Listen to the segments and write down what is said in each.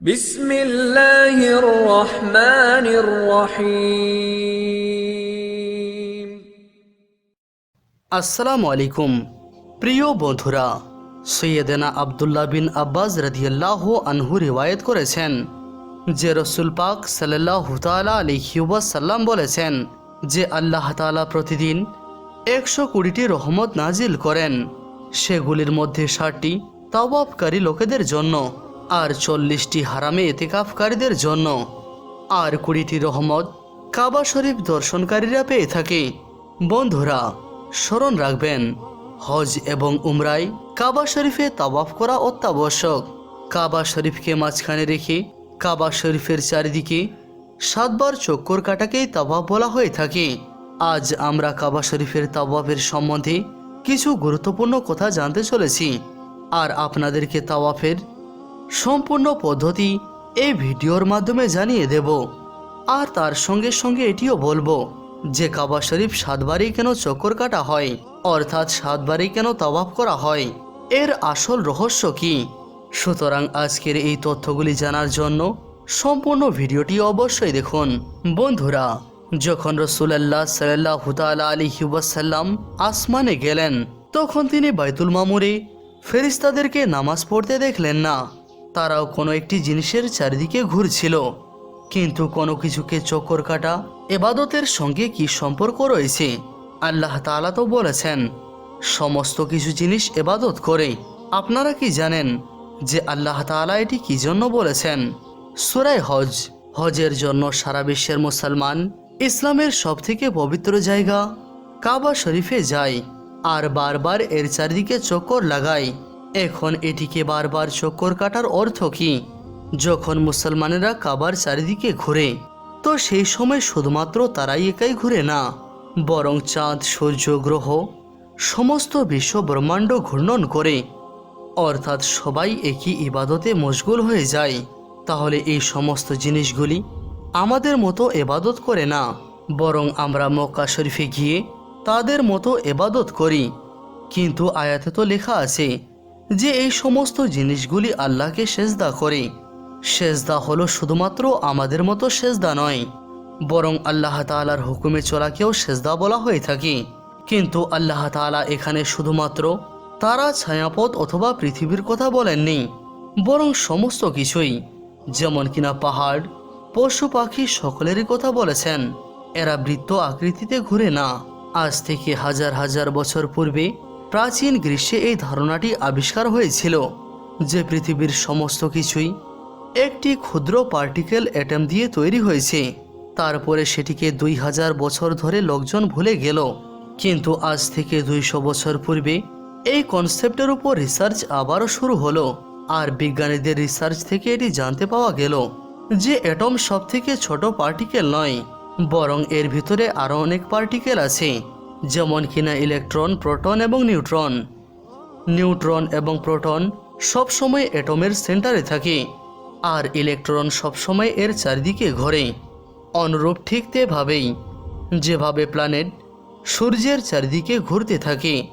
বিসমিল্লাহির রহমানির রহিম। আসসালামু আলাইকুম প্রিয় বন্ধুরা, সৈয়দেনা আবদুল্লাহ বিন আব্বাস রাদিয়াল্লাহ আনহু রিওয়ায়ত করেছেন, যে রসুল পাক সাল্লাহ তালা আলিহিউবাসাল্লাম বলেছেন যে আল্লাহ তালা প্রতিদিন একশো কুড়িটি রহমত নাজিল করেন, সেগুলির মধ্যে ষাটটি তাওয়াবকারী লোকেদের জন্য। আর চল্লিশটি হারামে এতেকাফকারীদের জন্য। আর কুড়িটি রহমত কাবা শরীফ দর্শনকারীরা পেয়ে থাকে। বন্ধুরা, স্মরণ রাখবেন, হজ এবং উমরাই কাবা শরীফে তাওয়াফ করা অত্যাবশ্যক। কাবা শরীফকে মাঝখানে রেখে কাবা শরীফের চারিদিকে সাতবার চক্কর কাটাকেই তাওয়াফ বলা হয়ে থাকে। আজ আমরা কাবা শরীফের তাওয়াফের সম্বন্ধে কিছু গুরুত্বপূর্ণ কথা জানতে চলেছি। আর আপনাদেরকে তাওয়াফের সম্পূর্ণ পদ্ধতি এই ভিডিওর মাধ্যমে জানিয়ে দেব। আর তার সঙ্গে সঙ্গে এটিও বলব, যে কাবা শরীফ সাতবারই কেন চক্কর কাটা হয়, অর্থাৎ সাতবারই কেন তাওয়াফ করা হয়? এর আসল রহস্য কি? সুতরাং আজকের এই তথ্যগুলি জানার জন্য সম্পূর্ণ ভিডিওটি অবশ্যই দেখুন। বন্ধুরা, যখন রসুলাল্লাহ সাল্লাহ হুতালা আলী ওয়াসাল্লাম আসমানে গেলেন, তখন তিনি বাইতুল মামুরে ফেরিস্তাদেরকে নামাজ পড়তে দেখলেন না। তারাও কোনো একটি জিনিসের চারিদিকে ঘুরছিল। কিন্তু কোনো কিছুকে চক্কর কাটা, এবাদতের সঙ্গে কি সম্পর্ক রয়েছে? আল্লাহ তাআলা তো বলেছেন, সমস্ত কিছু জিনিস এবাদত করে। আপনারা কি জানেন যে আল্লাহ তাআলা এটি কি জন্য বলেছেন? সুরাই হজ, হজের জন্য সারা বিশ্বের মুসলমান ইসলামের সবথেকে পবিত্র জায়গা কাবা শরীফে যায় আর বারবার এর চারিদিকে চক্কর লাগায়। এখন এটিকে বারবার চক্কর কাটার অর্থ কি? যখন মুসলমানেরা কাবার চারিদিকে ঘুরে, তো সেই সময় শুধুমাত্র তারাই একাই ঘুরে না, বরং চাঁদ, সূর্য, গ্রহ, সমস্ত বিশ্ব ব্রহ্মাণ্ড ঘূর্ণন করে। অর্থাৎ সবাই একই ইবাদতে মশগুল হয়ে যায়। তাহলে এই সমস্ত জিনিসগুলি আমাদের মতো এবাদত করে না, বরং আমরা মক্কা শরীফে গিয়ে তাদের মতো এবাদত করি। কিন্তু আয়াতে তো লেখা আছে যে এই সমস্ত জিনিসগুলি আল্লাহকে সেজদা করে। সেজদা হলো শুধুমাত্র আমাদের মতো সেজদা নয়, বরং আল্লাহ তাআলার হুকুমে চলাকেও সেজদা বলা হয়ে থাকে। কিন্তু আল্লাহ তাআলা এখানে শুধুমাত্র তারা ছায়াপথ অথবা পৃথিবীর কথা বলেননি, বরং সমস্ত কিছুই, যেমন কিনা পাহাড়, পশু পাখি সকলেরই কথা বলেছেন। এরা বৃত্ত আকৃতিতে ঘুরে না। আজ থেকে হাজার হাজার বছর পূর্বে প্রাচীন গ্রীষ্মে এই ধারণাটি আবিষ্কার হয়েছিল যে পৃথিবীর সমস্ত কিছুই একটি ক্ষুদ্র পার্টিকেল অ্যাটম দিয়ে তৈরি হয়েছে। তারপরে সেটিকে দুই হাজার বছর ধরে লোকজন ভুলে গেল। কিন্তু আজ থেকে দুইশো বছর পূর্বে এই কনসেপ্টের উপর রিসার্চ আবারও শুরু হলো আর বিজ্ঞানীদের রিসার্চ থেকে এটি জানতে পাওয়া গেল যে অ্যাটম সব থেকে ছোট পার্টিকেল নয়, বরং এর ভিতরে আরও অনেক পার্টিকেল আছে। যেমন কিনা ইলেকট্রন, প্রোটন এবং নিউট্রন। নিউট্রন এবং প্রোটন সবসময় অ্যাটমের সেন্টারে থাকে, আর ইলেকট্রন সবসময় এর চারিদিকে ঘোরে, অনুরূপ ঠিক তেভাবেই। যেভাবে প্ল্যানেট সূর্যের চারিদিকে ঘুরতে থাকে,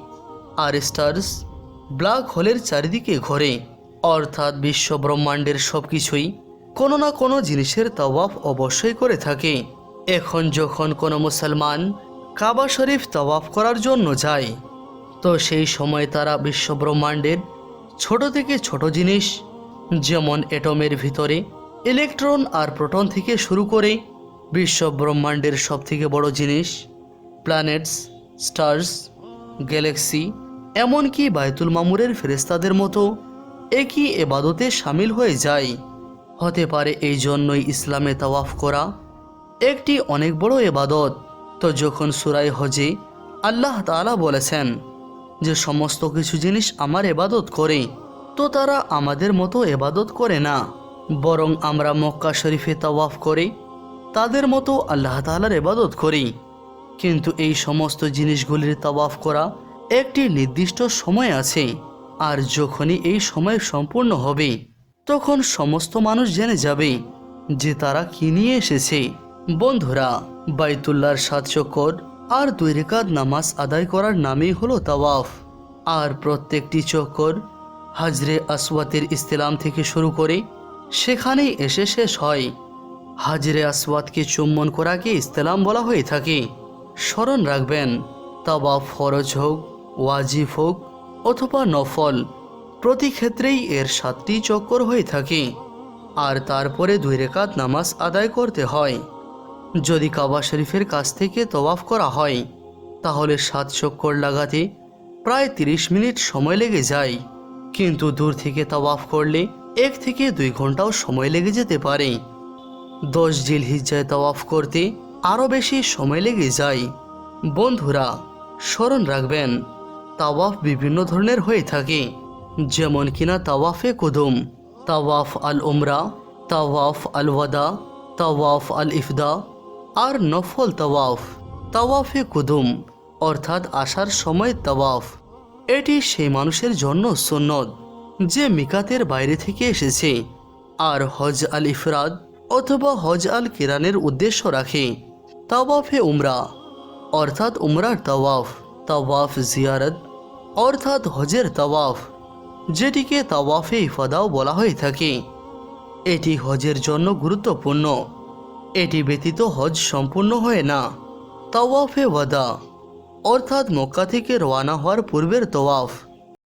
আর স্টার্স ব্ল্যাক হোলের চারিদিকে ঘোরে, অর্থাৎ বিশ্ব ব্রহ্মাণ্ডের সব কিছুই কোনো না কোনো জিনিসের তওয়াফ অবশ্যই করে থাকে। এখন যখন কোনো মুসলমান কাবা শরীফ তওয়াফ করার জন্য যায়। তো সেই সময় তারা বিশ্ব ব্রহ্মাণ্ডের ছোট থেকে ছোট জিনিস, যেমন এটমের ভিতরে ইলেকট্রন আর প্রোটন থেকে শুরু করে বিশ্ব ব্রহ্মাণ্ডের সবথেকে বড় জিনিস, প্ল্যানেটস, স্টার্স, গ্যালাক্সি, এমনকি বায়তুল মামুরের ফেরেস্তাদের মতো একই এবাদতে সামিল হয়ে যায়। হতে পারে এই জন্যই ইসলামে তাওয়াফ করা একটি অনেক বড় এবাদত। তো যখন সুরাই হজে আল্লাহ তাআলা বলেছেন যে সমস্ত কিছু জিনিস আমার এবাদত করে, তো তারা আমাদের মতো এবাদত করে না। বরং আমরা মক্কা শরীফে তাওয়াফ করে, তাদের মতো আল্লাহ তাআলার এবাদত করি। কিন্তু এই সমস্ত জিনিসগুলির তাওয়াফ করা একটি নির্দিষ্ট সময় আছে, আর যখনই এই সময় সম্পূর্ণ হবে, তখন সমস্ত মানুষ জেনে যাবে যে তারা কি নিয়ে এসেছে। বন্ধুরা বাইতুল্লাহর সাত চক্কর আর দুই রেখাত নামাজ আদায় করার নামই হলো তাওয়াফ। আর প্রত্যেকটি চক্কর হাজরে আসওয়াতের ইস্তেলাম থেকে শুরু করে সেখানেই এসে শেষ হয়। হাজিরে আসওয়াদকে চুম্বন করাকে ইস্তেলাম বলা হয়ে থাকে। স্মরণ রাখবেন, তাওয়াফ ফরজ হোক, ওয়াজিব হোক অথবা নফল, প্রতি ক্ষেত্রেই এর সাতটি চক্কর হয়ে থাকে। আর তারপরে দুই রেকাত নামাজ আদায় করতে হয়। যদি কাবা শরীফের কাছ থেকে তওয়াফ করা হয়, তাহলে সাত চক্কর লাগাতে প্রায় তিরিশ মিনিট সময় লেগে যায়। কিন্তু দূর থেকে তাওয়াফ করলে এক থেকে দুই ঘন্টাও সময় লেগে যেতে পারে। দশ জিল হিজ্জায় তাওয়াফ করতে আরও বেশি সময় লেগে যায়। বন্ধুরা, স্মরণ রাখবেন, তাওয়াফ বিভিন্ন ধরনের হয়ে থাকে। যেমন কিনা তাওয়াফে কুদুম, তাওয়াফ আল উমরা, তাওয়াফ আল ওয়াদা, তাওয়াফ আল ইফদা আর নফল তাওয়াফ, তাওয়াফে কুদুম, অর্থাৎ আসার সময় তাওয়াফ। এটি সেই মানুষের জন্য সুন্নত, যে মিকাতের বাইরে থেকে এসেছে। আর হজ আল ইফরাদ অথবা হজ আল কিরানের উদ্দেশ্য রাখে। তাওয়াফে উমরা, অর্থাৎ উমরার তাওয়াফ তাওয়াফ জিয়ারত, অর্থাৎ হজের তাওয়াফ, যেটিকে তাওয়াফে ইফাদাও বলা হয়ে থাকে। এটি হজের জন্য গুরুত্বপূর্ণ। এটি ব্যতীত হজ সম্পূর্ণ হয় না। তাওয়াফে ওয়াদা। অর্থাৎ মক্কা থেকে রওয়ানা হওয়ার পূর্বের তওয়াফ।